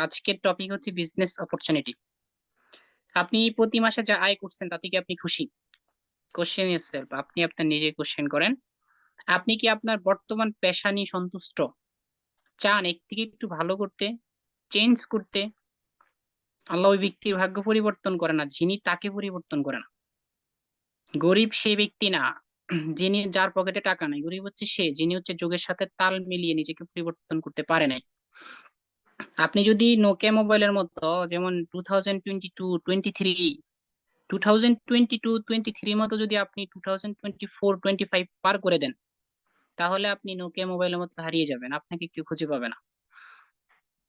আজকের টপিক হচ্ছে business opportunity আপনি প্রতি মাসে যা আয় করছেন, তাতে কি আপনি খুশি? কোশ্চেন ইয়োরসেলফ আপনি আপনার নিজে কোশ্চেন করেন। আপনি কি আপনার বর্তমান পেশা নিয়ে সন্তুষ্ট? চান এক থেকে একটু ভালো করতে চেঞ্জ করতে। আল্লাহ ওই ব্যক্তির ভাগ্য পরিবর্তন করে না, যিনি তাকে পরিবর্তন করে না। গরিব সেই ব্যক্তি না, যিনি যার পকেটে টাকা নাই। গরিব হচ্ছে সে, যিনি হচ্ছে যোগের সাথে তাল মিলিয়ে নিজেকে পরিবর্তন করতে পারে নাই। আপনি যদি নোকিয়া মোবাইলের মতো যেমন two thousand twenty two twenty three two thousand twenty two twenty three মতো যদি আপনি two thousand twenty four twenty five পার করে দেন, তাহলে আপনি নোকিয়া মোবাইলের মতো হারিয়ে যাবেন, আপনাকে কেউ খুঁজে পাবে না।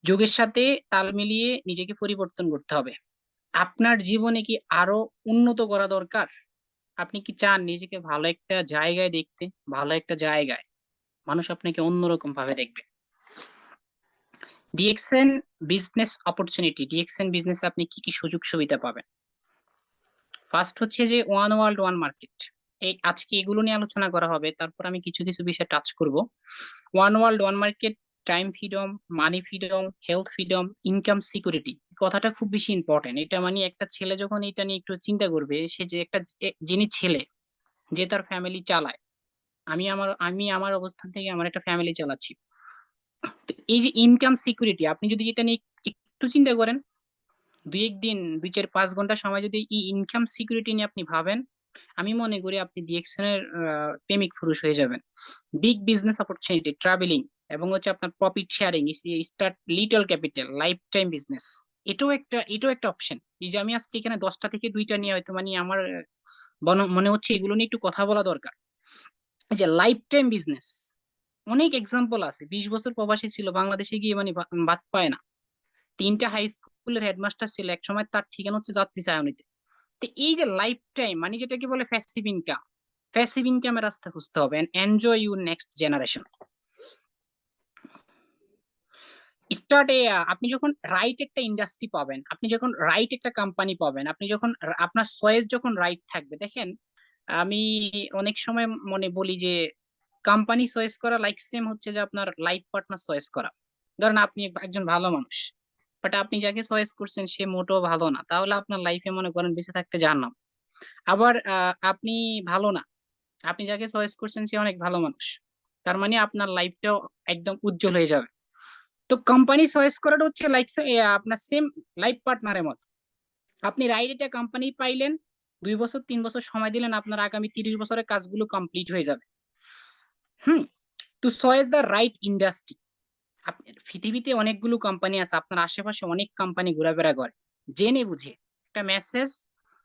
যুগের সাথে তাল মিলিয়ে নিজেকে পরিবর্তন করতে হবে। আপনার জীবনে কি আরও উন্নত করা দরকার? আপনি কি চান নিজেকে ভালো একটা জায়গায় দেখতে? ভালো একটা জায়গায়? মানুষ আপনাকে অন্যরকম ভাবে দেখবে। DXN business opportunity DXN business আপনি কি কি সুযোগ সুবিধা পাবেন? ফার্স্ট হচ্ছে যে ওয়ান ওয়ার্ল্ড ওয়ান মার্কেট এই আজকে এগুলো নিয়ে আলোচনা করা হবে, তারপর আমি কিছু কিছু বিষয় টাচ করব। One world one market time freedom money freedom health freedom income security কথাটা খুব বেশি ইম্পর্টেন্ট এটা মানে একটা ছেলে যখন এটা নিয়ে একটু চিন্তা করবে, সে যে একটা যিনি ছেলে, যে তার ফ্যামিলি চালায়, আমি আমার আমি আমার অবস্থান থেকে আমার একটা ফ্যামিলি চালাচ্ছি। এই যে ইনকাম সিকিউরিটি আপনি যদি এটা নিয়ে একটু চিন্তা করেন, দুই একদিন, দুই চার পাঁচ ঘণ্টা সময় যদি এই ইনকাম সিকিউরিটি নিয়ে আপনি ভাবেন, আমি মনে করি আপনি ডিএক্সএন এর প্রেমিক পুরুষ হয়ে যাবেন। বিগ বিজনেস অপরচুনিটি ট্রাভেলিং এবং হচ্ছে আপনার profit sharing start little capital life time business এটাও একটা এটাও একটা অপশন এই যে আমি আজকে এখানে দশটা থেকে দুইটা নিয়ে হয়তো মানে আমার মনে হচ্ছে এগুলো নিয়ে একটু কথা বলা দরকার। যে লাইফ টাইম বিজনেস অনেক এক্সাম্পল আছে। বিশ বছর প্রবাসী ছিল, বাংলাদেশে গিয়ে মানে বাদ পায় না। তিনটা হাই স্কুলের হেডমাস্টার ছিল এক সময় তার ঠিকানা হচ্ছে যাত্রী চায়নিতে তো এই যে লাইফ টাইম মানে যেটাকে বলে ফ্যাসিভ ইনকাম ফ্যাসিভ ইনকামের রাস্তা খুঁজতে হবে enjoy your next generation start আপনি যখন রাইট একটা ইন্ডাস্ট্রি পাবেন, আপনি যখন রাইট একটা কোম্পানি পাবেন, আপনি যখন আপনার চয়েস যখন রাইট থাকবে, দেখেন, আমি অনেক সময় মনে বলি যে কোম্পানি চয়েস করা লাইক সেম হচ্ছে যে আপনার লাইফ পার্টনার চয়েস করা। ধরেন আপনি একজন ভালো মানুষ বাট আপনি যাকে চয়েস করছেন সে মোটেও ভালো না। তাহলে আপনার লাইফে মনে করেন বেঁচে থাকতে যান না আবার আপনি ভালো না, আপনি যাকে চয়েস করছেন সে অনেক ভালো মানুষ। তার মানে আপনার লাইফটাও একদম উজ্জ্বল হয়ে যাবে। তো কোম্পানি চয়েস করাটা হচ্ছে লাইক আপনার সেম লাইফ পার্টনারের মতো। আপনি রাইট একটা কোম্পানি পাইলেন, দুই বছর, তিন বছর সময় দিলেন, আপনার আগামী তিরিশ বছরের কাজগুলো কমপ্লিট হয়ে যাবে। হুম to choice the right industry পৃথিবীতে অনেকগুলো কোম্পানি আছে, আপনার আশেপাশে অনেক কোম্পানি ঘোরাফেরা করে। জেনে বুঝে, একটা মেসেজ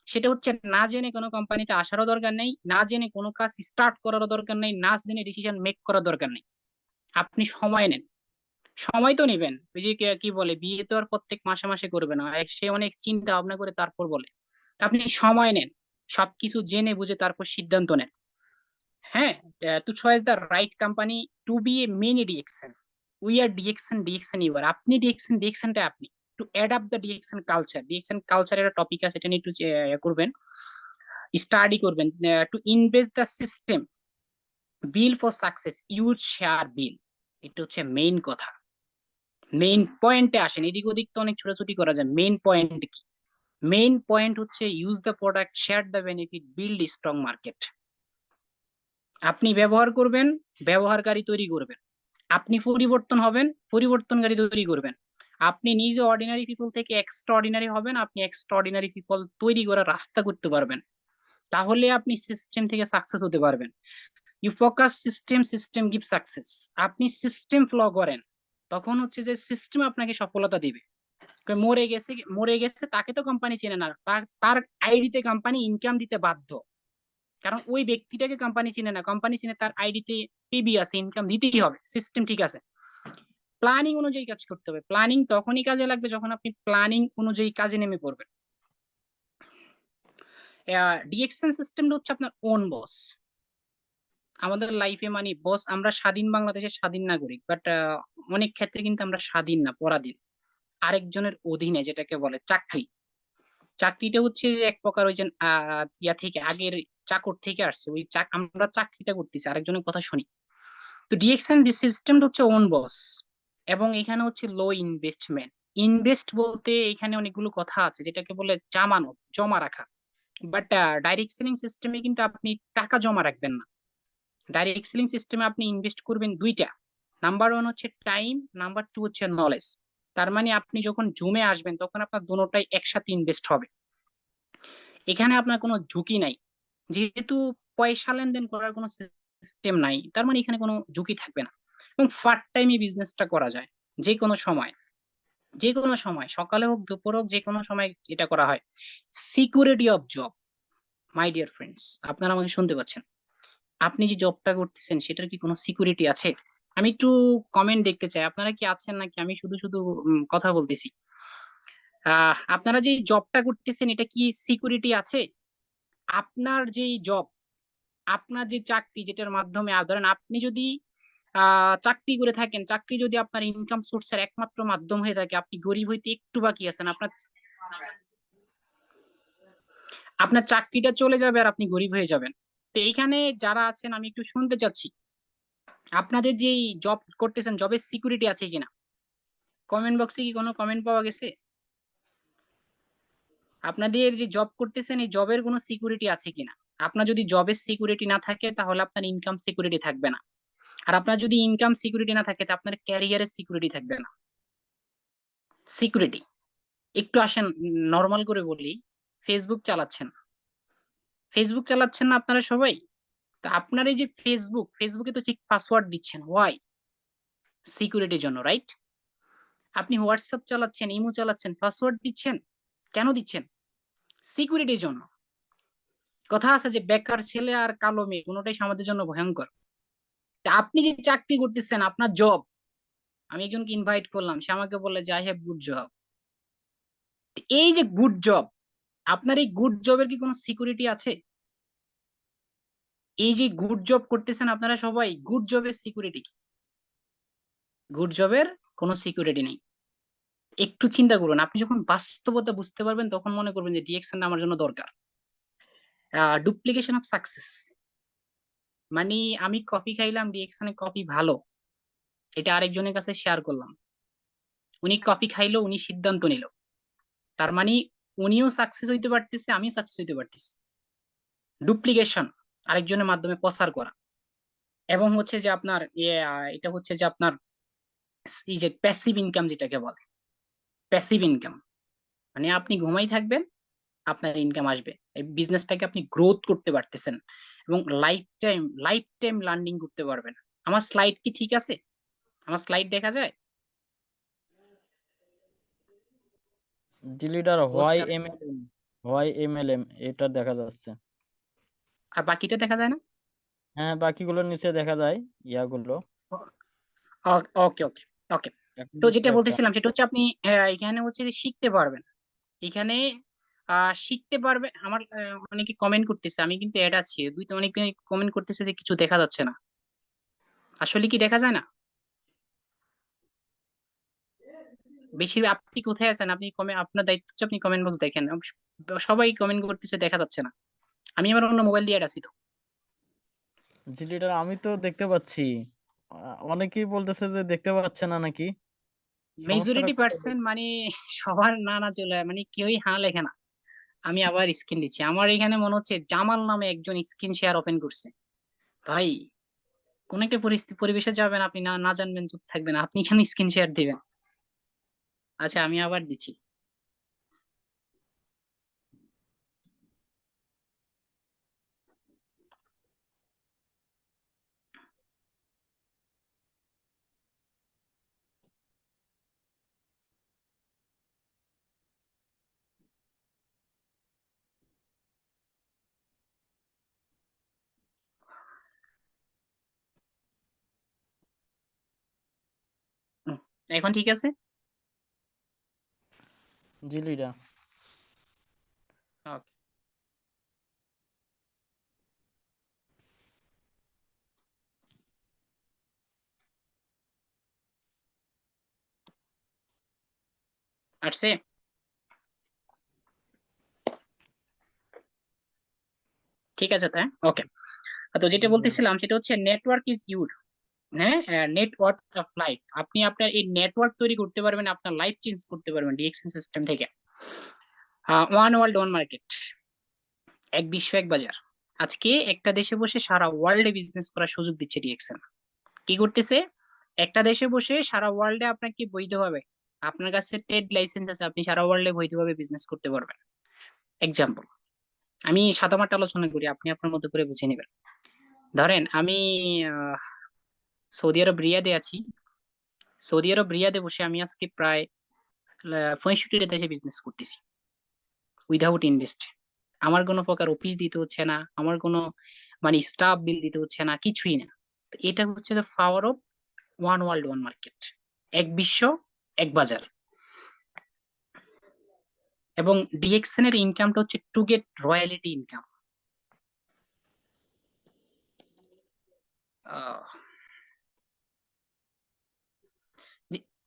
সেটা হচ্ছে না জেনে কোনো কোম্পানিতে আসারও দরকার নেই, না জেনে কোনো কাজ স্টার্ট করারও দরকার নেই, না জেনে ডিসিশন মেক করার দরকার নেই। আপনি সময় নেন, সময় তো নেবেন। ওই যে কি বলে, বিয়ে তো আর প্রত্যেক মাসে মাসে করবে না সে অনেক চিন্তা ভাবনা করে তারপর বলে। আপনি সময় নেন, সবকিছু জেনে বুঝে তারপর সিদ্ধান্ত নেন। হ্যাঁ to choice the right company to be a men DXN we are DXN DXN your আপনি ডিএক্সএন ডিএক্সএনটা আপনি। To adapt the DXN culture DXN culture একটা টপিক আছে, এটা নিয়ে একটু করবেন স্টাডি করবেন to invest the system build for success use share build এটা হচ্ছে মেইন কথা। মেইন পয়েন্টে আসেন, এদিক ওদিক তো অনেক ছোটাছুটি করা যায়। মেইন পয়েন্ট কি? মেইন পয়েন্ট হচ্ছে use the product share the benefit build strong market আপনি ব্যবহার করবেন, ব্যবহারকারী তৈরি করবেন। আপনি পরিবর্তন হবেন, পরিবর্তনকারী তৈরি করবেন। আপনি নিজে অর্ডিনারি পিপল থেকে এক্সট্রা অর্ডিনারি হবেন, আপনি এক্সট্রা অর্ডিনারি পিপল তৈরি করার রাস্তা করতে পারবেন। তাহলে আপনি সিস্টেম থেকে সাকসেস হতে পারবেন। You focus system system give success আপনি সিস্টেম ফলো করেন, তখন হচ্ছে যে সিস্টেম আপনাকে সফলতা দিবে। মরে গেছে মরে গেছে, তাকে তো কোম্পানি চেনে না। তার আইডিতে কোম্পানি ইনকাম দিতে বাধ্য। কারণ ওই ব্যক্তিটাকে কোম্পানি চিনে না। কোম্পানি চিনে তার আইডিতে পিবি আছে ইনকাম দিতেই হবে সিস্টেম ঠিক আছে। প্ল্যানিং অনুযায়ী কাজ করতে হবে। প্ল্যানিং তখনই কাজে লাগবে যখন আপনি প্ল্যানিং অনুযায়ী কাজে নেমে পড়বেন। ডিএক্সএন সিস্টেমটা হচ্ছে আপনার ওন বস আমাদের লাইফে মানে বস আমরা স্বাধীন বাংলাদেশের স্বাধীন নাগরিক বাট অনেক ক্ষেত্রে কিন্তু আমরা স্বাধীন না, পরাধীন। আরেকজনের অধীনে যেটাকে বলে, চাকরি। চাকরিটা হচ্ছে এক প্রকার ওই যে ইয়া থেকে আগের চাকর থেকে আসছে, ওই আমরা চাকরিটা করতেছি, আরেকজনের কথা শুনি। তো ডিএক্সএন সিস্টেমটা হচ্ছে ওন বস এবং এখানে হচ্ছে লো ইনভেস্টমেন্ট ইনভেস্ট বলতে এখানে অনেকগুলো কথা আছে, যেটাকে বলে জামানত, জমা রাখা। বাট ডাইরেক্ট সেলিং সিস্টেমে কিন্তু আপনি টাকা জমা রাখবেন না। ডাইরেক্ট সেলিং সিস্টেমে আপনি ইনভেস্ট করবেন দুইটা। নাম্বার ওয়ান হচ্ছে টাইম নাম্বার টু হচ্ছে নলেজ তার মানে আপনি যখন জুমে আসবেন, তখন আপনার দুটোটাই একসাথে ইনভেস্ট হবে। এখানে আপনার কোনো ঝুঁকি নাই। যেহেতু পয়সা লেনদেন করার কোনো সিস্টেম নাই, তার মানে এখানে কোনো ঝুঁকি থাকবে না। এবং পার্ট টাইমে বিজনেসটা করা যায়, যে কোনো সময়। যে কোনো সময়, সকালে হোক, দুপুর হোক, যে কোনো সময় এটা করা হয়। Security of job my dear friends আপনারা আমাকে শুনতে পাচ্ছেন? আপনি যে জবটা করতেছেন, সেটার কি কোনো সিকিউরিটি আছে? আমি একটু কমেন্ট দেখতে চাই। আপনারা কি আছেন নাকি? আমি শুধু শুধু কথা বলতেছি। আপনারা যে জবটা করতেছেন, এটা কি সিকিউরিটি আছে? আপনার যে জব আপনার যে চাকরি যেটার মাধ্যমে ধরেন আপনি যদি চাকরি করে থাকেন, চাকরি যদি আপনার ইনকাম সোর্সের একমাত্র মাধ্যম হয়ে থাকে, আপনি গরিব হইতে একটু বাকি আছেন, আপনার আপনার চাকরিটা চলে যাবে আর আপনি গরিব হয়ে যাবেন। তো এইখানে যারা আছেন, আমি একটু শুনতে চাচ্ছি, আপনাদের যে জব করতেছেন জবের সিকিউরিটি আছে কিনা? কমেন্ট বক্সে কি কোনো কমেন্ট পাওয়া গেছে? আপনাদের যে জব করতেছেন, এই জবের কোনো সিকিউরিটি আছে কিনা? আপনার যদি জবের সিকিউরিটি না থাকে, তাহলে আপনার ইনকাম সিকিউরিটি থাকবে না। আর আপনার যদি ইনকাম সিকিউরিটি না থাকে আপনার ক্যারিয়ারের সিকিউরিটি থাকবে না। সিকিউরিটি একটু আসেন নর্মাল করে বলি ফেসবুক চালাচ্ছেন। ফেসবুক চালাচ্ছেন না আপনারা সবাই? তা আপনার এই যে ফেসবুক ফেসবুকে তো ঠিক পাসওয়ার্ড দিচ্ছেন। ওয়াই সিকিউরিটির জন্য রাইট আপনি হোয়াটসঅ্যাপ চালাচ্ছেন ইমো চালাচ্ছেন পাসওয়ার্ড দিচ্ছেন? কেন দিচ্ছেন? সিকিউরিটির জন্য। কথা আছে যে বেকার ছেলে আর কালো মেয়ে, কোনোটাই আমাদের জন্য ভয়ঙ্কর। আপনি যে চাকরি করতেছেন, আপনার জব আমি একজনকে ইনভাইট করলাম, সে আমাকে বললে যে আই হ্যাভ গুড জব এই যে গুড জব আপনার এই গুড জবের কি কোনো সিকিউরিটি আছে? এই যে গুড জব করতেছেন আপনারা সবাই গুড জবের সিকিউরিটি গুড জবের কোনো সিকিউরিটি নেই। একটু চিন্তা করুন। আপনি যখন বাস্তবতা বুঝতে পারবেন তখন মনে করবেন যে ডিএকশন আমার জন্য দরকার। ডুপ্লিকেশন অফ সাকসেস মানে আমি কফি খাইলাম ডিএকশনে কফি ভালো। এটা আরেকজনের কাছে শেয়ার করলাম। উনি কফি খাইলো উনি সিদ্ধান্ত নিল। তার মানে উনিও সাকসেস হইতে পারতেছে আমি সাকসেস হইতে পারতেছি। ডুপ্লিকেশন আরেকজনের মাধ্যমে প্রসার করা। এবং হচ্ছে যে আপনার ইয়ে, এটা হচ্ছে যে আপনার এই যে প্যাসিভ ইনকাম যেটাকে বলে। প্যাসিভ ইনকাম মানে আপনি ঘুমাই থাকবেন আপনার ইনকাম আসবে। এই বিজনেসটাকে আপনি গ্রোথ করতে পারতেছেন এবং life time life time learning করতে পারবেন। আমার স্লাইড কি ঠিক আছে? আমার স্লাইড দেখা যায়? জি leader why MLM why MLM এটা দেখা যাচ্ছে। আর বাকিটা দেখা যায় না? হ্যাঁ বাকিগুলোর নিচে দেখা যায় ইয়াগুলো। ওকে ওকে ওকে। তো যেটা বলতেছিলাম সেটা হচ্ছে আপনি এখানে হচ্ছে যে শিখতে পারবেন। এখানে শিখতে পারবে আমার অনেকে কমেন্ট করতেছে আমি কিন্তু অ্যাড আছি। দুইটা অনেকে কমেন্ট করতেছে যে কিছু দেখা যাচ্ছে না। আসলে কি দেখা যায় না? বেশি আপনি কোথায় আছেন? আপনি কমে আপনার দায়িত্ব হচ্ছে আপনি কমেন্ট বক্স দেখেন। সবাই কমেন্ট করতেছে দেখা যাচ্ছে না। আমি আমার অন্য মোবাইল দিয়ে অ্যাড আছি তো। জি লিডার আমি তো দেখতে পাচ্ছি। অনেকেই বলতেছে যে দেখতে পাচ্ছে না নাকি? মেজরিটি? পার্সেন্ট মানে সবার না না চলে মানে কেউই হ্যাঁ লেখে না। আমি আবার স্ক্রিন দিচ্ছি। আমার এখানে মনে হচ্ছে জামাল নামে একজন স্ক্রিন শেয়ার ওপেন করছে। ভাই কোন একটা পরিস্থিতি পরিবেশে যাবেন আপনি না না জানবেন চুপ থাকবেন। আপনি এখানে স্ক্রিন শেয়ার দিবেন? আচ্ছা আমি আবার দিচ্ছি হুম, এখন ঠিক আছে? জি লিডার। ওকে আসছে ঠিক আছে তাই? ওকে তো যেটা বলতেছিলাম সেটা হচ্ছে নেটওয়ার্ক ইজ ইউর হ্যাঁ নেটওয়ার্ক অফ লাইফ আপনি আপনার এই নেটওয়ার্ক তৈরি করতে পারবেন, আপনার লাইফ চেঞ্জ করতে পারবেন ডিএক্সএন সিস্টেম থেকে। ওয়ান ওয়ার্ল্ড ওয়ান মার্কেট এক বিশ্ব, এক বাজার। আজকে একটা দেশে বসে সারা ওয়ার্ল্ডে বিজনেস করার সুযোগ দিচ্ছে ডিএক্সএন কি করতেছে? একটা দেশে বসে সারা ওয়ার্ল্ডে আপনাকে বৈধভাবে আপনার কাছে ট্রেড লাইসেন্স আছে, আপনি সারা ওয়ার্ল্ডে বৈধভাবে বিজনেস করতে পারবেন। এক্সাম্পল আমি সাদামাটা আলোচনা করি, আপনি আপনার মতো করে বুঝে নেবেন। ধরেন আমি সৌদি আরব রিয়াদে আছি। সৌদি আরব রিয়াদে বসে আমি আজকে প্রায় পঁয়ষট্টিটা দেশে বিজনেস করতেছি। উইদাউট ইনভেস্ট আমার কোনো প্রকার অফিস দিতে হচ্ছে না, আমার কোনো মানে স্টাফ বিল দিতে হচ্ছে না, কিছুই না। এটা হচ্ছে যে power of one world one market এক বিশ্ব, এক বাজার। এবং ডিএক্সএন এর ইনকামটা হচ্ছে to get royalty income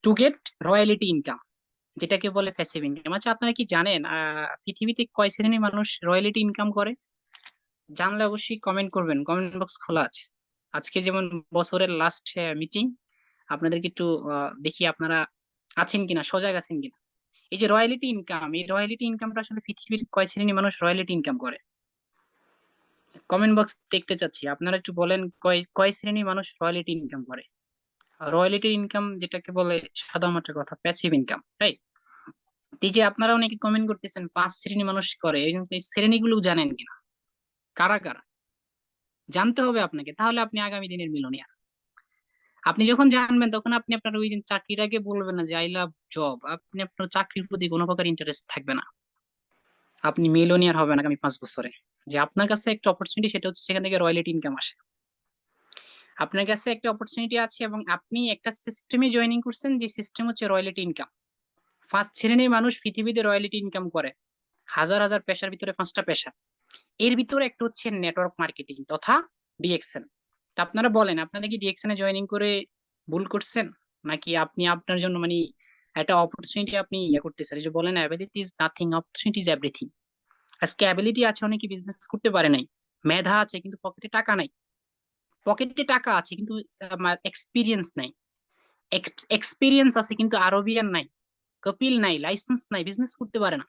to get royalty income যেটাকে বলে প্যাসিভ ইনকাম আচ্ছা আপনারা কি জানেন পৃথিবীতে কয় শ্রেণির মানুষ রয়্যালিটি ইনকাম করে? জানলে অবশ্যই কমেন্ট করবেন কমেন্ট বক্স খোলা আছে। আজকে যেমন বছরের লাস্ট মিটিং আপনাদেরকে একটু দেখি আপনারা আছেন কিনা, সজাগ আছেন কিনা। এই যে রয়্যালিটি ইনকাম এই রয়্যালিটি ইনকামটা আসলে পৃথিবীর কয় শ্রেণির মানুষ রয়্যালিটি ইনকাম করে? কমেন্ট বক্স দেখতে চাচ্ছি, আপনারা একটু বলেন কয় কয় শ্রেণির মানুষ রয়্যালিটি ইনকাম করে? রয়্যালিটি ইনকাম যেটাকে বলে সাদা মাটার কথা প্যাসিভ ইনকাম রাইট এই যে আপনারা অনেকে কমেন্ট করতেছেন, পাঁচ শ্রেণি মানুষ করে, এই জন্য শ্রেণীগুলো জানেন কিনা? কারা কারা? জানতে হবে আপনাকে, তাহলে আপনি আগামী দিনের মিলনিয়ার আপনি যখন জানবেন, তখন আপনি আপনার ওই চাকরিটাকে বলবেন না যে আই লাভ জব আপনি আপনার চাকরির প্রতি কোনো প্রকার ইন্টারেস্ট থাকবে না। আপনি মিলনিয়ার হবেন আগামী পাঁচ বছরে। যে আপনার কাছে একটা অপরচুনিটি সেটা হচ্ছে সেখান থেকে রয়্যালিটি ইনকাম আসে। আপনার কাছে একটা অপরচুনিটি আছে এবং আপনি একটা সিস্টেমে জয়েনিং করছেন, যে সিস্টেম হচ্ছে রয়্যালিটি ইনকাম ফার্স্ট শ্রেণির মানুষ পৃথিবীতে রয়্যালিটি ইনকাম করে। হাজার হাজার পেশার ভিতরে পাঁচটা পেশা। এর ভিতরে একটা হচ্ছে নেটওয়ার্ক মার্কেটিং তথা ডিএক্সএন তা আপনারা বলেন, আপনারা কি ডিএক্সএন এ জয়েনিং করে ভুল করছেন? নাকি আপনি আপনার জন্য মানে একটা অপরচুনিটি আপনি ইয়ে করতেছেন? যে বলেন ability is nothing opportunity is everything আজকে অ্যাবিলিটি আছে, অনেকে বিজনেস করতে পারে নাই। মেধা আছে, কিন্তু পকেটে টাকা নাই। পকেটে টাকা আছে, কিন্তু এক্সপিরিয়েন্স নাই। এক্সপিরিয়েন্স আছে, কিন্তু আরবিয়ান নাই, কপিল নাই লাইসেন্স নাই বিজনেস করতে পারে না।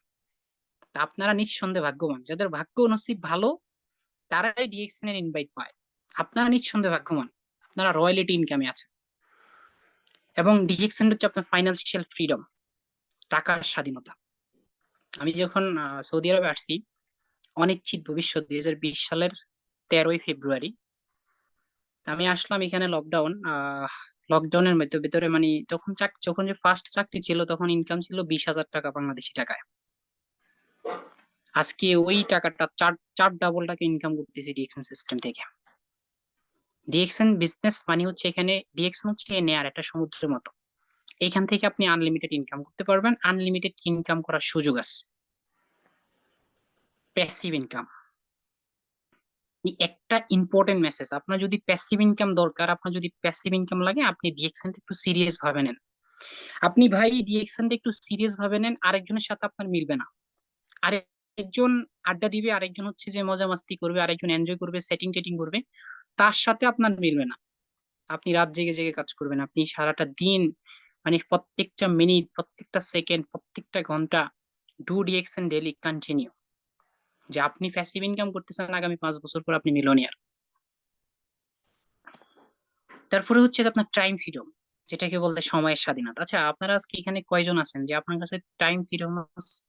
আপনারা নিঃসন্দেহে ভাগ্যবান। যাদের ভাগ্য নসিব ভালো, তারাই ডিএক্সএন এর ইনভাইট পায়। আপনারা নিঃসন্দেহে ভাগ্যবান। আপনারা রয়্যালিটি ইনকামে আছেন। এবং ডিএক্সএন হচ্ছে আপনার ফাইন্যান্সিয়াল ফ্রিডম টাকার স্বাধীনতা। আমি যখন সৌদি আরবে আসছি অনিশ্চিত ভবিষ্যৎ দুই হাজার বিশ সালের তেরোই ফেব্রুয়ারি আমি আসলাম এখানে লকডাউন লকডাউনের মধ্যে, ভিতরে মানে চাক, যখন যে ফার্স্ট চাকরি ছিল, তখন ইনকাম ছিল বিশ হাজার টাকা বাংলাদেশি টাকায়। আজকে ওই টাকাটা চার চার ডাবল টাকা ইনকাম করতেছি ডিএক্সএন সিস্টেম থেকে। ডিএক্সএন বিজনেস মানে হচ্ছে এখানে ডিএক্সএন হচ্ছে নেয়ার একটা সমুদ্রের মতো। এখান থেকে আপনি আনলিমিটেড ইনকাম করতে পারবেন। আনলিমিটেড ইনকাম করার সুযোগ আছে। প্যাসিভ ইনকাম একটা ইম্পর্টেন্ট মেসেজ আপনার যদি প্যাসিভ ইনকাম দরকার, আপনার যদি প্যাসিভ ইনকাম লাগে, আপনি ডিএক্সএনটা একটু সিরিয়াস ভাবে নেন। আপনি ভাই ডিএক্সএনটা একটু সিরিয়াস ভাবে নেন, আরেকজনের সাথে আপনার মিলবে না। আরেকজন আড্ডা দিবে, আরেকজন হচ্ছে যে মজা মাস্তি করবে, আরেকজন এনজয় করবে সেটিং টেটিং করবে, তার সাথে আপনার মিলবে না। আপনি রাত জেগে জেগে কাজ করবেন, আপনি সারাটা দিন মানে প্রত্যেকটা মিনিট প্রত্যেকটা সেকেন্ড প্রত্যেকটা ঘণ্টা ডু ডিএক্সএন ডেলি কন্টিনিউ যে আপনি প্যাসিভ ইনকাম করতেছেন, আগামী পাঁচ বছর পর আপনি মিলনিয়ার তারপরে হচ্ছে আপনার টাইম ফ্রিডম যেটাকে বলতে সময়ের স্বাধীনতা। আচ্ছা আপনারা আজকে এখানে কয়জন আছেন? যে আপনার কাছে টাইম ফ্রিডম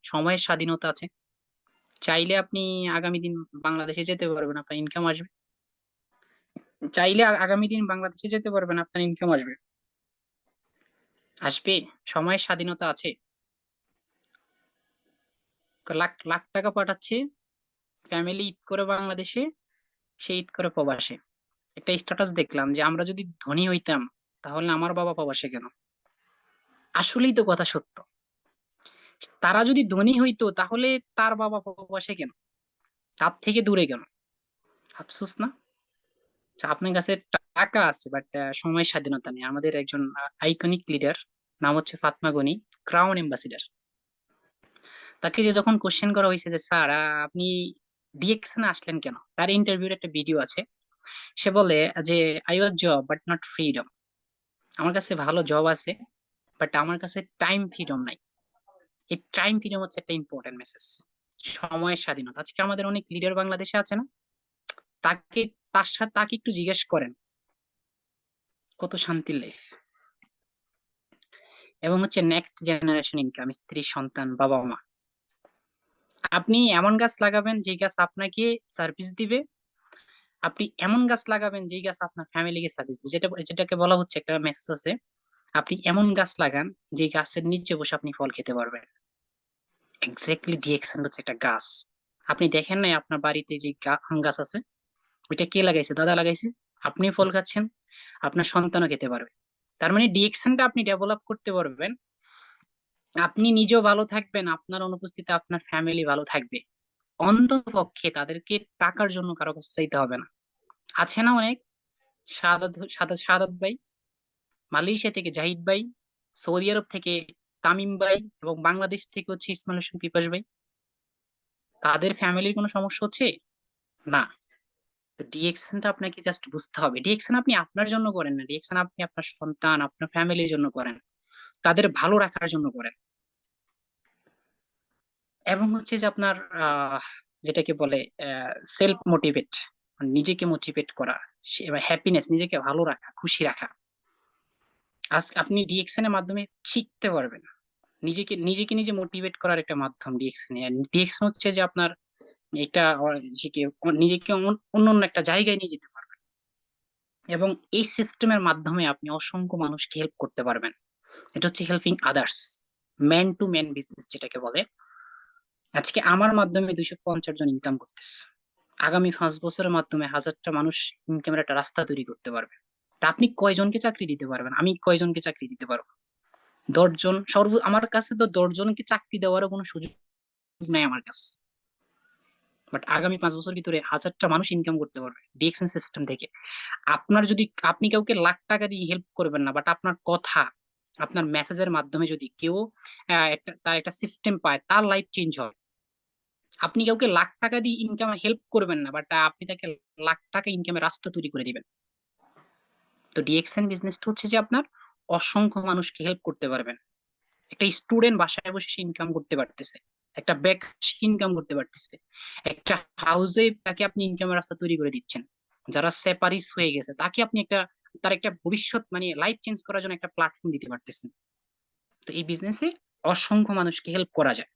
সময়ের স্বাধীনতা আছে। চাইলে আপনি আগামী দিন বাংলাদেশে যেতে পারবেন, আপনার ইনকাম আসবে। চাইলে আগামী দিন বাংলাদেশে যেতে পারবেন, আপনার ইনকাম আসবে। আসবে, সময়ের স্বাধীনতা আছে। লাখ লাখ টাকা পাঠাচ্ছে ফ্যামিলি ঈদ করে বাংলাদেশে সে ঈদ করে প্রবাসে। একটা স্ট্যাটাস দেখলাম যে আমরা যদি ধনী হইতাম তাহলে আমার বাবা প্রবাসে কেন? আসলেই তো কথা সত্য। তারা যদি ধনী হইতো তাহলে তার বাবা প্রবাসে কেন? তার থেকে দূরে কেন? আফসোস না? আচ্ছা, আপনার কাছে টাকা আছে বাট সময় স্বাধীনতা নেই। আমাদের একজন আইকনিক লিডার নাম হচ্ছে ফাতমা গনি ক্রাউন এম্বাসিডার তাকে যে যখন কোশ্চেন করা হয়েছে যে স্যার আপনি ডিএক্সএন আসলেন কেন? তার ইন্টারভিউর একটা ভিডিও আছে। সে বলে যে I was job but not freedom আমার কাছে ভালো জব আছে বাট আমার কাছে টাইম ফ্রিডম নাই। এই টাইম ফ্রিডম হচ্ছে একটা ইম্পর্টেন্ট মেসেজ সময়ের স্বাধীনতা। আজকে আমাদের অনেক লিডার বাংলাদেশে আছে না? তাকে, তার সাথে তাকে একটু জিজ্ঞেস করেন, কত শান্তির লাইফ এবং হচ্ছে নেক্সট জেনারেশন ইনকাম স্ত্রী, সন্তান বাবা মা আপনি এমন গাছ লাগাবেন যে গাছ আপনাকে সার্ভিস দিবে। আপনি এমন গাছ লাগাবেন যে গাছ আপনার ফ্যামিলিকে সার্ভিস দিবে। যেটা, যেটাকে বলা হচ্ছে একটা মেসেজ আছে, আপনি এমন গাছ লাগান যে গাছের নিচে বসে আপনি ফল খেতে পারবেন। এক্স্যাক্টলি ডিএক্সন হচ্ছে একটা গাছ। আপনি দেখেন নাই আপনার বাড়িতে যে আম গাছ আছে? ওইটা কে লাগাইছে? দাদা লাগাইছে? আপনি ফল খাচ্ছেন, আপনার সন্তানও খেতে পারবে। তার মানে ডিএক্সনটা আপনি ডেভেলপ করতে পারবেন আপনি নিজেও ভালো থাকবেন, আপনার অনুপস্থিতিতে আপনার ফ্যামিলি ভালো থাকবে। অন্ততপক্ষে তাদেরকে টাকার জন্য কারও কাছে চাইতে হবে না। আছে না অনেক? সাদাত সাদা, সাদাত ভাই, মালয়েশিয়া থেকে জাহিদ ভাই, সৌদি আরব থেকে তামিম ভাই এবং বাংলাদেশ থেকে হচ্ছে ইসমাইল হোসেন পিপাস ভাই। তাদের ফ্যামিলির কোনো সমস্যা হচ্ছে? না। তো ডিএকশনটা আপনাকে জাস্ট বুঝতে হবে। ডিএকশন আপনি আপনার জন্য করেন না। ডিএকশন আপনি আপনার সন্তান, আপনার ফ্যামিলির জন্য করেন। তাদের ভালো রাখার জন্য করেন এবং হচ্ছে যে আপনার যেটাকে বলে সেলফ মোটিভেট নিজেকে মোটিভেট করা হ্যাপিনেস নিজেকে ভালো রাখা, খুশি রাখা। আজ আপনি ডিএকশন এর মাধ্যমে শিখতে পারবেন। নিজেকে নিজেকে নিজে মোটিভেট করার একটা মাধ্যম ডিএকশন ডিএকশন হচ্ছে যে আপনার এটা নিজেকে নিজেকে অন্য অন্য একটা জায়গায় নিয়ে যেতে পারবেন। এবং এই সিস্টেমের মাধ্যমে আপনি অসংখ্য মানুষকে হেল্প করতে পারবেন। এটা হচ্ছে helping others man to man business যেটাকে বলে। আজকে আমার মাধ্যমে দুইশো পঞ্চাশ জন ইনকাম করতেছে। আগামী পাঁচ বছরের মাধ্যমে হাজারটা মানুষ ইনকামের একটা রাস্তা তৈরি করতে পারবে। তা আপনি কয়জনকে চাকরি দিতে পারবেন? আমি কয়জনকে চাকরি দিতে পারব? দশজন, সর্ব, আমার কাছে তো দশজনকে চাকরি দেওয়ারও কোনো সুযোগ নাই আমার কাছে। বাট আগামী পাঁচ বছর ভিতরে হাজারটা মানুষ ইনকাম করতে পারবে ডিএকশন সিস্টেম থেকে। আপনার যদি, আপনি কাউকে লাখ টাকা দিয়ে হেল্প করবেন না বাট আপনার কথা আপনার মেসেজের মাধ্যমে যদি কেউ তার একটা সিস্টেম পায়, তার লাইফ চেঞ্জ হয়। আপনি কাউকে লাখ টাকা দিয়ে ইনকাম হেল্প করবেন না বাট আপনি তাকে লাখ টাকা ইনকামের রাস্তা তৈরি করে দিবেন। তো ডিএক্সএন বিজনেসটা হচ্ছে যে আপনার অসংখ্য মানুষকে হেল্প করতে পারবেন। একটা স্টুডেন্ট বাসায় বসে ইনকাম করতে পারতেছে, একটা ব্যাগ ইনকাম করতে পারতেছে, একটা হাউসে তাকে আপনি ইনকামের রাস্তা তৈরি করে দিচ্ছেন। যারা সেপারিস হয়ে গেছে, তাকে আপনি একটা তার একটা ভবিষ্যৎ মানে লাইফ চেঞ্জ করার জন্য একটা প্ল্যাটফর্ম দিতে পারতেছেন তো এই বিজনেসে অসংখ্য মানুষকে হেল্প করা যায়।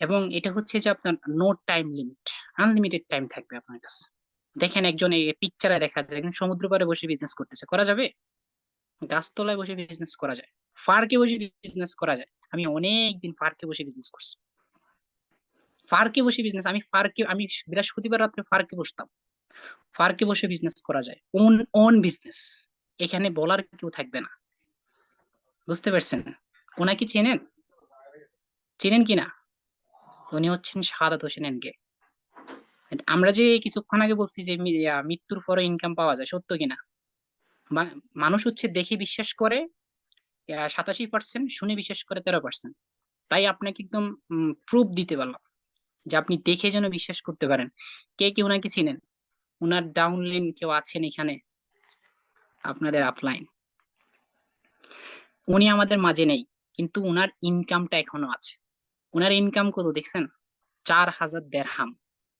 এবং এটা হচ্ছে যে আপনার no time limit unlimited time থাকবে আপনার কাছে। দেখেন একজন এই পিকচারে দেখা যায়, একজন সমুদ্র পাড়ে বসে বিজনেস করতেছে। করা যাবে? গাছতলায় বসে বিজনেস করা যায়। ফার্কে বসে বিজনেস করা যায়। আমি অনেক দিন পার্কে বসে বিজনেস করছি। পার্কে বসে বিজনেস আমি ফার্কে আমি বৃহস্পতিবার রাত্রে ফার্কে বসতাম। পার্কে বসে বিজনেস করা যায়। ওন ওন বিজনেস এখানে বলার কেউ থাকবে না। বুঝতে পারছেন? ওনাকে চেনেন? চেনেন কিনা উনি হচ্ছেন শাহাদাত হোসেন এনকে আমরা যে কিছুক্ষণ আগে বলছি যে মৃত্যুর পরে ইনকাম পাওয়া যায়, সত্য কিনা মানুষ হচ্ছে দেখে বিশ্বাস করে সাতাশি পার্সেন্ট শুনে বিশ্বাস করে তেরো পার্সেন্ট তাই আপনাকে একদম প্রুফ দিতে পারলাম যে আপনি দেখে যেন বিশ্বাস করতে পারেন। কে কে ওনাকে চিনেন? ওনার ডাউনলাইন কেউ আছেন এখানে? আপনাদের আপলাইন উনি আমাদের মাঝে নেই, কিন্তু ওনার ইনকামটা এখনও আছে। ওনার ইনকাম কত দেখছেন? চার হাজার দেড়হাম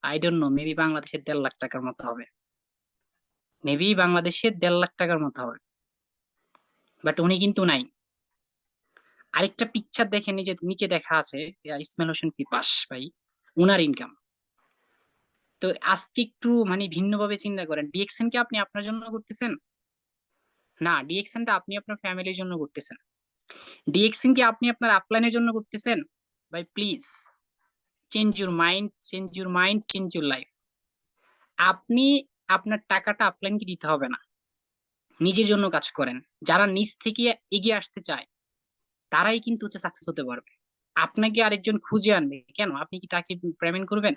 আই ডোন্ট নো মেবি বাংলাদেশের দেড় লাখ টাকার মতো হবে। মেবি বাংলাদেশের দেড় লাখ টাকার মতো হবে। বাট উনি কিন্তু নাই। আরেকটা পিকচার দেখেন নিচে দেখা আছে ইসমাইল হোসেন পিপাস ভাই, উনার ইনকাম তো আজকে একটু মানে ভিন্নভাবে চিন্তা করেন। ডিএক্সএন কি আপনি আপনার জন্য করতেছেন? না ডিএক্সএনটা আপনি আপনার ফ্যামিলির জন্য করতেছেন। ডিএক্সএন কি আপনি আপনার আপলাইনের জন্য করতেছেন? ভাই please change your mind change your mind change your life আপনি আপনার টাকাটা আপলাইনকে দিতে হবে না। নিজের জন্য কাজ করেন। যারা নিজ থেকে এগিয়ে আসতে চায়, তারাই কিন্তু হচ্ছে সাকসেস হতে পারবে। আপনাকে আরেকজন খুঁজে আনবে। কেন? আপনি কি তাকে পেমেন্ট করবেন?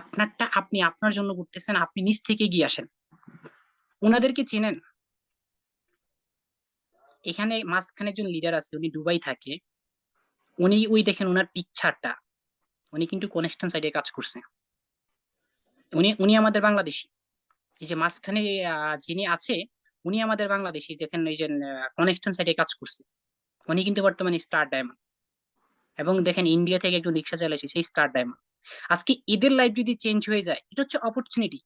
আপনারটা আপনি আপনার জন্য করতেছেন আপনি নিজ থেকে গিয়ে আসেন। ওনাদেরকে চেনেন। এখানে মাঝখানে একজন লিডার আছে, উনি দুবাই থাকে। উনি ওই দেখেন ওনার পিকচারটা উনি কিন্তু কনেকশন সাইডে কাজ করছে। উনি উনি আমাদের বাংলাদেশি। এই যে মাঝখানে যিনি আছে, উনি আমাদের বাংলাদেশি। যেখানে এই যে কানেকশন সাইডে কাজ করছে। উনি কিন্তু বর্তমানে স্টার ডায়মন্ড এবং দেখেন ইন্ডিয়া থেকে একজন রিক্সা চালাইছে, সেই স্টার ডায়মন্ড আজকে এদের লাইফ যদি চেঞ্জ হয়ে যায়, এটা হচ্ছে অপরচুনিটি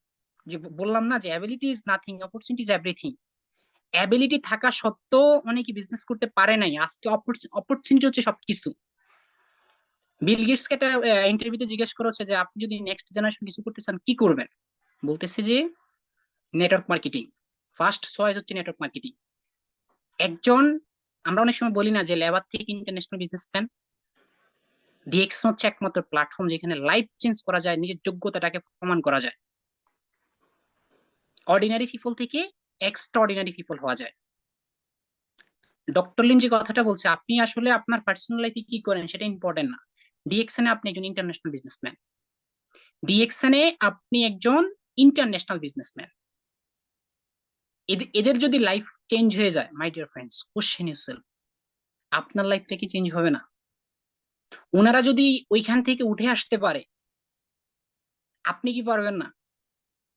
যে বললাম না যে ability is nothing opportunity is everything ability থাকা সত্ত্বেও অনেকে বিজনেস করতে পারে নাই। আজকে অপরচুনিটি হচ্ছে সবকিছু। বিল গেটস কে একটা ইন্টারভিউতে জিজ্ঞেস করেছে যে, আপনি যদি নেক্সট জেনারেশন কিছু করতে চান, কি করবেন? বলতেছে যে নেটওয়ার্ক মার্কেটিং ফার্স্ট চয়েস হচ্ছে নেটওয়ার্ক মার্কেটিং একজন, আমরা অনেক সময় বলি না যে লেবার থেকে ইন্টারন্যাশনাল বিজনেস বিজনেসম্যান ডিএক্স হচ্ছে একমাত্র প্ল্যাটফর্ম যেখানে লাইফ চেঞ্জ করা যায়, নিজের যোগ্যতাটাকে প্রমাণ করা যায়। অর্ডিনারি পিপল থেকে এক্সট্রা অর্ডিনারি পিপল হওয়া যায়। ডক্টর লিম যে কথাটা বলছে, আপনি আসলে আপনার পার্সোনাল লাইফে কি করেন সেটা ইম্পর্টেন্ট না। ডিএক্সএন এ আপনি একজন ইন্টারন্যাশনাল বিজনেসম্যান ডিএক্সএন এ আপনি একজন ইন্টারন্যাশনাল বিজনেসম্যান এদের যদি লাইফ চেঞ্জ হয়ে যায় my dear friends question yourself আপনার লাইফটা কি চেঞ্জ হবে না? ওনারা যদি ওইখান থেকে উঠে আসতে পারে, আপনি কি পারবেন না?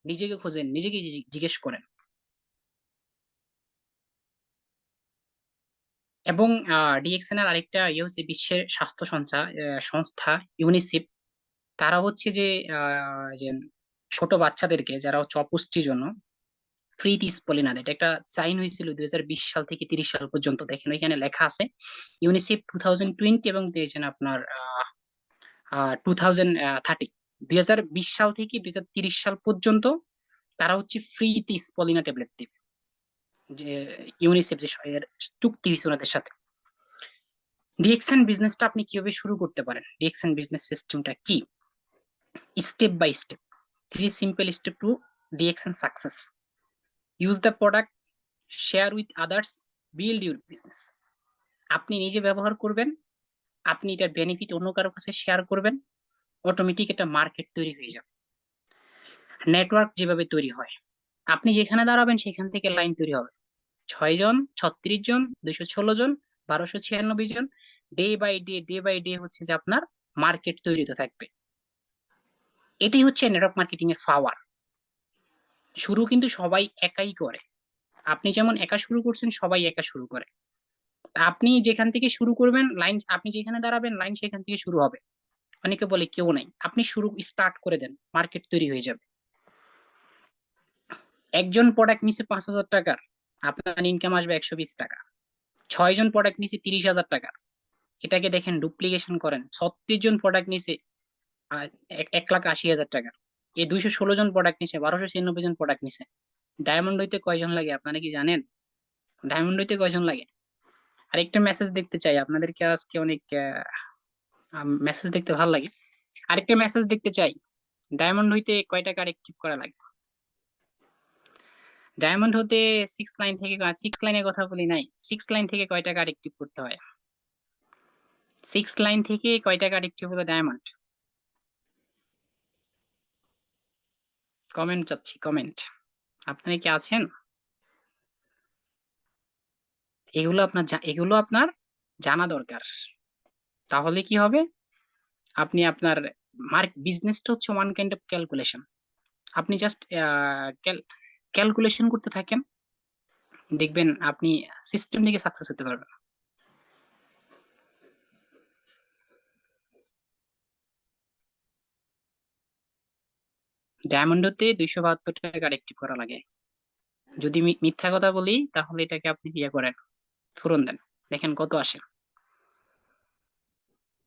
নিজেকে খোঁজেন, নিজেকে জিজ্ঞেস করেন। এবং ডিএক্সএন এর আরেকটা ইয়ে হচ্ছে বিশ্বের স্বাস্থ্য সংস্থা সংস্থা, ইউনিসেফ। তারা হচ্ছে যে ছোট বাচ্চাদেরকে, যারা হচ্ছে অপুষ্টির জন্য ফ্রি স্পলিনা এটা একটা চাইন হয়েছিল দুই হাজার বিশ সাল থেকে তিরিশ সাল পর্যন্ত, দেখেন ওইখানে লেখা আছে। ইউনিসেফ টু থাউজেন্ড টোয়েন্টি এবং দিয়েছেন আপনার টু থাউজেন্ড থার্টি দুই হাজার বিশ সাল থেকে দুই হাজার তিরিশ সাল পর্যন্ত তারা হচ্ছে ফ্রিতে পলিনা ট্যাবলেট দেবে। যে ইউনিসেফ যে চুক্তি হয়েছে ওনাদের সাথে। ডিএক্সএন বিজনেসটা আপনি কীভাবে শুরু করতে পারেন? ডিএক্সএন বিজনেস সিস্টেমটা কি? Step by step three simple step to DXN success use the product share with others build your business আপনি নিজে ব্যবহার করবেন, আপনি এটার বেনিফিট অন্য কারও কাছে শেয়ার করবেন অটোমেটিক একটা মার্কেট তৈরি হয়ে যাবে। নেটওয়ার্ক যেভাবে তৈরি হয়, আপনি যেখানে দাঁড়াবেন সেখান থেকে লাইন তৈরি হবে। ছয় জন, ছত্রিশ জন দুইশো ষোলো জন, বারোশো ছিয়ানব্বই জন day by day day by day হচ্ছে যে আপনার মার্কেট তৈরি হতে থাকবে। এটাই হচ্ছে নেটওয়ার্ক মার্কেটিং এর পাওয়ার শুরু কিন্তু সবাই একাই করে। আপনি যেমন একা শুরু করছেন, সবাই একা শুরু করে। আপনি যেখান থেকে শুরু করবেন, লাইন, আপনি যেখানে দাঁড়াবেন, লাইন সেখান থেকে শুরু হবে। অনেকে বলে কেউ নাই। আপনি শুরু স্টার্ট করে দেন মার্কেট তৈরি হয়ে যাবে। একজন প্রোডাক্ট নিচে পাঁচ হাজার টাকার, আপনার ইনকাম আসবে একশো বিশ টাকা। ছয় জন প্রোডাক্ট নিচে তিরিশ হাজার টাকা এটাকে দেখেন ডুপ্লিকেশন করেন। ছত্রিশ জন প্রোডাক্ট নিচে এক- লাখ আশি হাজার টাকা এই দুইশো ষোলো জন প্রোডাক্ট নিচে বারোশো ছিয়ানব্বই জন প্রোডাক্ট নিচে ডায়মন্ড হইতে কয়জন লাগে, আপনারা কি জানেন? ডায়মন্ড হইতে কয়জন লাগে? আর একটা মেসেজ দেখতে চাই, আপনাদেরকে আজকে অনেক মেসেজ দেখতে ভালো লাগে। আরেকটা মেসেজ দেখতে চাই ডায়মন্ড হইতে কয় টাকা অ্যাক্টিভ করা লাগে? ডায়মন্ড হতে সিক্স লাইন থেকে সিক্স লাইনের কথা বলি নাই সিক্স লাইন থেকে কয় টাকা অ্যাক্টিভ করতে হয়? সিক্স লাইন থেকে কয় টাকা অ্যাক্টিভ হলো ডায়মন্ড কমেন্ট চাচ্ছি, কমেন্ট। আপনারা কি আছেন? এগুলো আপনার এগুলো আপনার জানা দরকার। তাহলে কি হবে? আপনি আপনার মার্ক, বিজনেসটা হচ্ছে ওয়ান কাইন্ড অফ ক্যালকুলেশন আপনি জাস্ট ক্যালকুলেশন করতে থাকেন। দেখবেন আপনি সিস্টেম থেকে সাকসেস হতে পারবেন। ডায়মন্ডতে দুইশো বাহাত্তর টাকা অ্যাক্টিভ করা লাগে। যদি মিথ্যা কথা বলি, তাহলে এটাকে আপনি ইয়ে করেন ফুরন দেন। দেখেন কত আসে।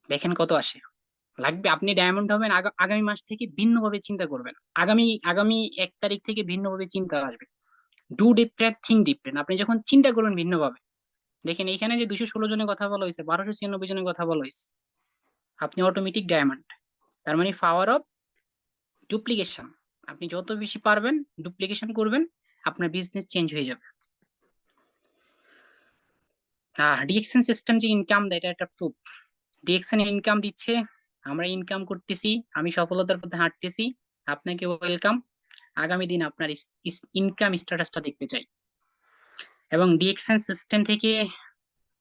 দেখেন কত আসে। লাগবে, আপনি ডায়মন্ড হবেন আগামী মাস থেকে ভিন্নভাবে চিন্তা করবেন। আগামী আগামী এক তারিখ থেকে ভিন্নভাবে চিন্তা আসবে। ডু ডিফারেন্ট থিং ডিফারেন্ট আপনি যখন চিন্তা করবেন ভিন্নভাবে, দেখেন এখানে যে দুশো ষোলো জনের কথা বলা হয়েছে, বারোশো ছিয়ানব্বই জনের কথা বলা হয়েছে। আপনি অটোমেটিক ডায়মন্ড তার মানে পাওয়ার অফ ডুপ্লিকেশন আপনি যত বেশি পারবেন ডুপ্লিকেশন করবেন, আপনার বিজনেস চেঞ্জ হয়ে যাবে। আহ ডিএক্সএন সিস্টেম যে ইনকাম দেয় এটা একটা প্রুফ ডিএক্সএন ইনকাম দিচ্ছে, আমরা ইনকাম করতেছি, আমি সফলতার পথে হাঁটতেছি, আপনাকে ওয়েলকাম আগামী দিন আপনার ইনকাম স্ট্যাটাসটা দেখতে চাই। এবং ডিএক্সএন সিস্টেম থেকে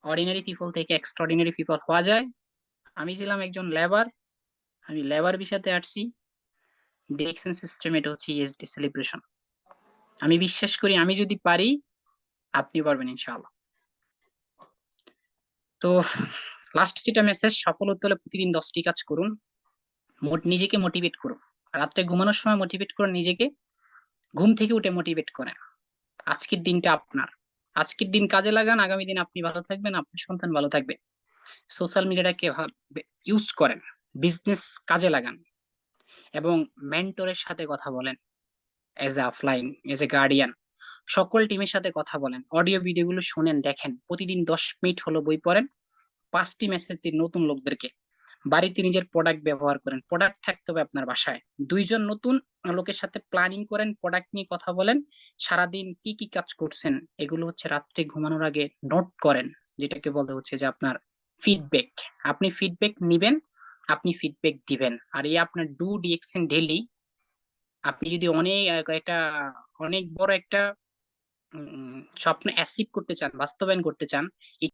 অর্ডিনারি পিপল থেকে এক্সট্রাঅর্ডিনারি পিপল হওয়া যায়। আমি ছিলাম একজন লেবার আমি লেবার বিষয়তে আসছি। ডিএক্সএন সিস্টেম এটা হচ্ছে ইএসডি সেলিব্রেশন আমি বিশ্বাস করি, আমি যদি পারি আপনি পারবেন ইনশাআল্লাহ। তো লাস্ট যেটা মেসেজ সফল হতে হলে প্রতিদিন দশটি কাজ করুন। মোট- নিজেকে মোটিভেট করুন। রাত্রে ঘুমানোর সময় মোটিভেট করুন নিজেকে, ঘুম থেকে উঠে মোটিভেট করেন। আজকের দিনটা আপনার। আজকের দিন কাজে লাগান, আগামী দিন আপনি ভালো থাকবেন, আপনার সন্তান ভালো থাকবে। সোশ্যাল মিডিয়াটাকে ইউজ করেন। বিজনেস কাজে লাগান। এবং মেন্টরের সাথে কথা বলেন। As a offline as a guardian সকল টিমের সাথে কথা বলেন। অডিও ভিডিওগুলো শুনেন, দেখেন। প্রতিদিন দশ মিনিট হলো বই পড়েন। পাঁচটি মেসেজ দিন নতুন লোকদেরকে। বাড়িতে নিজের প্রোডাক্ট ব্যবহার করেন। প্রোডাক্ট থাকতে হবে আপনার বাসায়। দুইজন নতুন লোকের সাথে প্ল্যানিং করেন প্রোডাক্ট নিয়ে কথা বলেন। সারাদিন কি কি কাজ করছেন, এগুলো হচ্ছে রাত্রে ঘুমানোর আগে নোট করেন। যেটাকে বলতে হচ্ছে যে আপনার ফিডব্যাক আপনি ফিডব্যাক নিবেন আপনি ফিডব্যাক দিবেন। আর এই আপনার ডু ডিএক্সেন ডেলি আপনি যদি অনেক, একটা, অনেক বড় একটা স্বপ্ন অ্যাচিভ করতে চান, বাস্তবায়ন করতে চান